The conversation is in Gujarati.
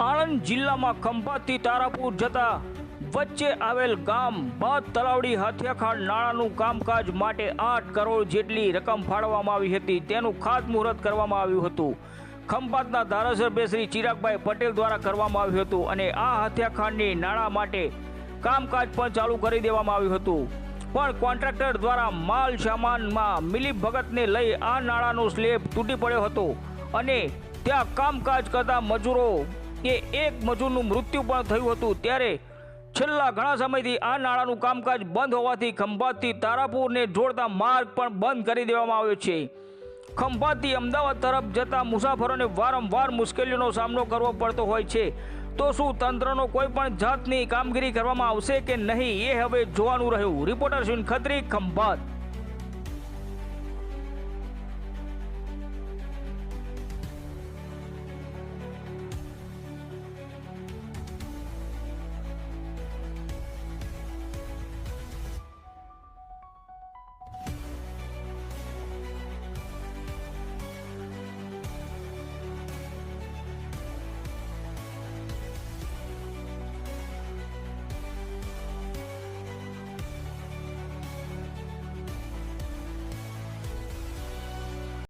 આણંદ જિલ્લામાં ખંભાતથી તારાપુર જતા વચ્ચે આવેલ ગામ બાદ તલાવડી હથિયાખાંડ નાણાંનું કામકાજ માટે આઠ કરોડ જેટલી રકમ ફાળવવામાં આવી હતી. તેનું ખાતમુહૂર્ત કરવામાં આવ્યું હતું. ખંભાતના ધારાસભ્ય શ્રી ચિરાગભાઈ પટેલ દ્વારા કરવામાં આવ્યું હતું અને આ હથિયાખાંડની નાણાં માટે કામકાજ પણ ચાલુ કરી દેવામાં આવ્યું હતું. પણ કોન્ટ્રાક્ટર દ્વારા માલ સામાનમાં મિલી ભગતને લઈ આ નાણાંનો સ્લેબ તૂટી પડ્યો હતો અને ત્યાં કામકાજ કરતા મજૂરો કે એક મજૂરનું મૃત્યુ પણ થયું હતું. ત્યારે છેલ્લા ઘણા સમયથી આ નાણાંનું કામકાજ બંધ હોવાથી ખંભાતથી તારાપુરને જોડતા માર્ગ પણ બંધ કરી દેવામાં આવ્યો છે. ખંભાતથી અમદાવાદ તરફ જતા મુસાફરોને વારંવાર મુશ્કેલીનો સામનો કરવો પડતો હોય છે. તો શું તંત્રનો કોઈ પણ જાતની કામગીરી કરવામાં આવશે કે નહીં એ હવે જોવાનું રહ્યું. રિપોર્ટર સુન ખત્રી, ખંભાત.